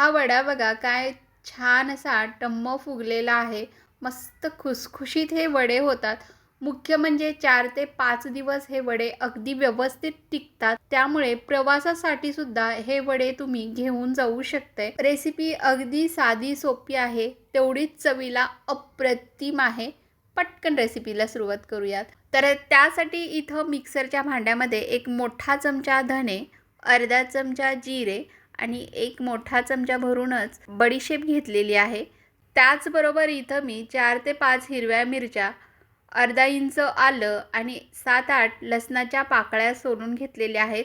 हा वडा बघा काय छान असा टम्म फुगलेला आहे. मस्त खुसखुशीत हे वडे होतात. मुख्य म्हणजे चार ते पाच दिवस हे वडे अगदी व्यवस्थित टिकतात. त्यामुळे प्रवासासाठी सुद्धा हे वडे तुम्ही घेऊन जाऊ शकते रेसिपी अगदी साधी सोपी आहे. तेवढीच चवीला अप्रतिम आहे. पटकन रेसिपीला सुरुवात करूयात. तर त्यासाठी इथं मिक्सरच्या भांड्यामध्ये एक मोठा चमचा धने अर्धा चमचा जिरे आणि एक मोठा चमचा भरूनच बडीशेप घेतलेली आहे. त्याचबरोबर इथं मी चार ते पाच हिरव्या मिरच्या अर्धा इंच आलं आणि सात आठ लसणाच्या पाकळ्या सोलून घेतलेल्या आहेत.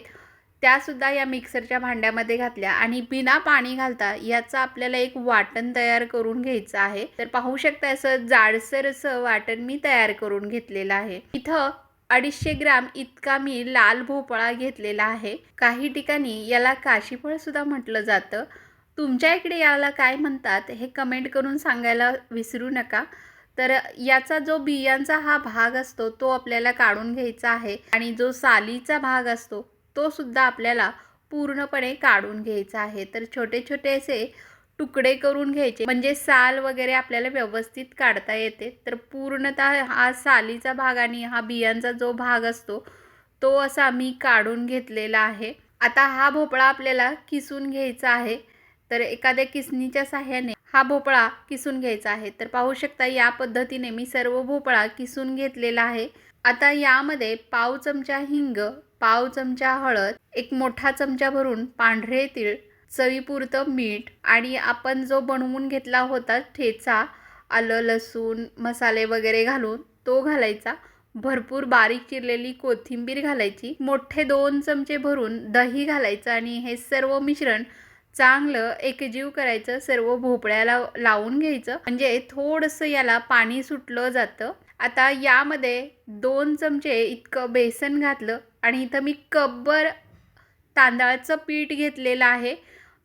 त्यासुद्धा या मिक्सरच्या भांड्यामध्ये घातल्या आणि बिना पाणी घालता याचं आपल्याला एक वाटण तयार करून घ्यायचं आहे. तर पाहू शकता असं जाडसर असं वाटण मी तयार करून घेतलेलं आहे. इथं अडीचशे ग्राम इतका मी लाल भोपळा घेतलेला आहे. काही ठिकाणी याला काशीफळ सुद्धा म्हटलं जातं. तुमच्या इकडे याला काय म्हणतात हे कमेंट करून सांगायला विसरू नका. तर याचा जो बियांचा हा भाग असतो तो आपल्याला काढून घ्यायचा आहे आणि जो सालीचा भाग असतो तो सुद्धा आपल्याला पूर्णपणे काढून घ्यायचा आहे. तर छोटे छोटे असे तुकडे करून घ्यायचे. म्हणजे साल वगैरे आपल्याला व्यवस्थित काढता येते. तर पूर्णतः हा सालीचा भाग आणि हा बियांचा जो भाग असतो तो असा मी काढून घेतलेला आहे. आता हा भोपळा आपल्याला किसून घ्यायचा आहे. तर एखाद्या किसणीच्या साह्याने हा भोपळा किसून घ्यायचा आहे. तर पाहू शकता या पद्धतीने मी सर्व भोपळा किसून घेतलेला आहे. आता यामध्ये पाव चमचा हिंग पाव चमचा हळद एक मोठा चमचा भरून पांढरे तीळ चवीपुरतं मीठ आणि आपण जो बनवून घेतला होता ठेचा आलं लसूण मसाले वगैरे घालून तो घालायचा. भरपूर बारीक चिरलेली कोथिंबीर घालायची. मोठे दोन चमचे भरून दही घालायचं आणि हे सर्व मिश्रण चांगलं एकजीव करायचं सर्व भोपळ्याला लावून घ्यायचं. म्हणजे थोडंसं याला पाणी सुटलं जातं. आता यामध्ये दोन चमचे इतकं बेसन घातलं आणि इथं मी कब्बर तांदळाचं पीठ घेतलेलं आहे.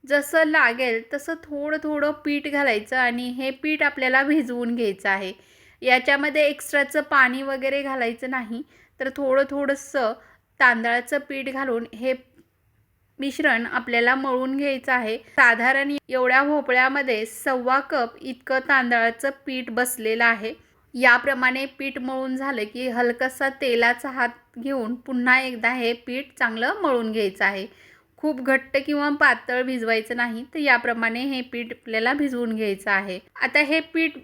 जसं लागेल तसं थोडं थोडं पीठ घालायचं आणि हे पीठ आपल्याला भिजवून घ्यायचं आहे. याच्यामध्ये एक्स्ट्राचं पाणी वगैरे घालायचं नाही. तर थोडं थोडंसं तांदळाचं पीठ घालून हे मिश्रण आपल्याला मळून घ्यायचं आहे. साधारण एवढ्या भोपळ्यामध्ये सव्वा कप इतकं तांदळाचं पीठ बसलेलं आहे. याप्रमाणे पीठ मळून झालं की हलकासा तेलाचा हात घेऊन पुन्हा एकदा हे पीठ चांगलं मळून घ्यायचं आहे. खूप घट्ट किंवा पातळ भिजवायचं नाही तर याप्रमाणे हे पीठ आपल्याला भिजवून घ्यायचं आहे. आता हे पीठ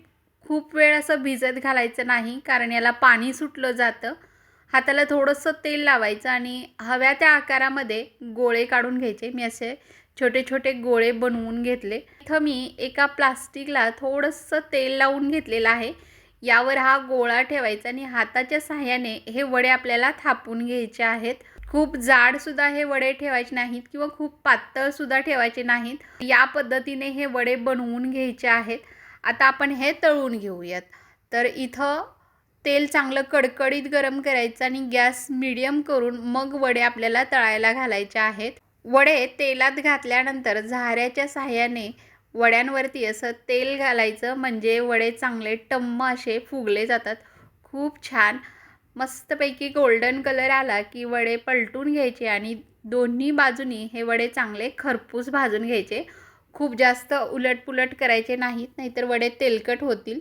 खूप वेळ असं भिजत घालायचं नाही कारण याला पाणी सुटलं जातं. हाताला थोडंसं तेल लावायचं आणि हव्या त्या आकारामध्ये गोळे काढून घ्यायचे. मी असे छोटे छोटे गोळे बनवून घेतले. इथं मी एका प्लास्टिकला थोडंसं तेल लावून घेतलेलं आहे. यावर हा गोळा ठेवायचा आणि हाताच्या सहाय्याने हे वडे आपल्याला थापून घ्यायचे आहेत. खूप जाडसुद्धा हे वडे ठेवायचे नाहीत किंवा खूप पातळसुद्धा ठेवायचे नाहीत. या पद्धतीने हे वडे बनवून घ्यायचे आहेत. आता आपण हे तळून घेऊयात. तर इथं तेल चांगलं कडकडीत गरम करायचं आणि गॅस मिडियम करून मग वडे आपल्याला तळायला घालायचे आहेत. वडे तेलात घातल्यानंतर झाऱ्याच्या साह्याने वड्यांवरती असं तेल घालायचं. म्हणजे वडे चांगले टम्म असे फुगले जातात. खूप छान. मस्तपैकी गोल्डन कलर आला की वडे पलटून घ्यायचे आणि दोन्ही बाजूनी हे वडे चांगले खरपूस भाजून घ्यायचे. खूप जास्त उलटपुलट करायचे नाहीत नाहीतर वडे तेलकट होतील.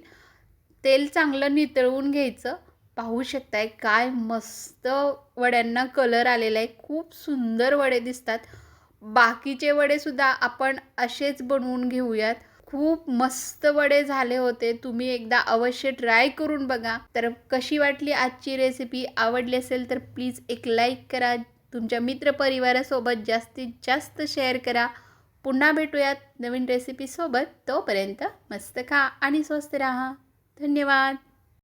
तेल चांगलं नितळवून घ्यायचं. पाहू शकताय काय मस्त वड्यांना कलर आलेला आहे खूप सुंदर वडे दिसतात. बाकीचे वडेसुद्धा आपण असेच बनवून घेऊयात. खूप मस्त वडे झाले होते. तुम्ही एकदा अवश्य ट्राय करून बघा. तर कशी वाटली आजची रेसिपी आवडली असेल तर प्लीज एक लाईक करा. तुमच्या मित्रपरिवारासोबत जास्तीत जास्त शेअर करा. पुन्हा भेटूयात नवीन रेसिपीसोबत तोपर्यंत मस्त खा आणि स्वस्त राहा. धन्यवाद.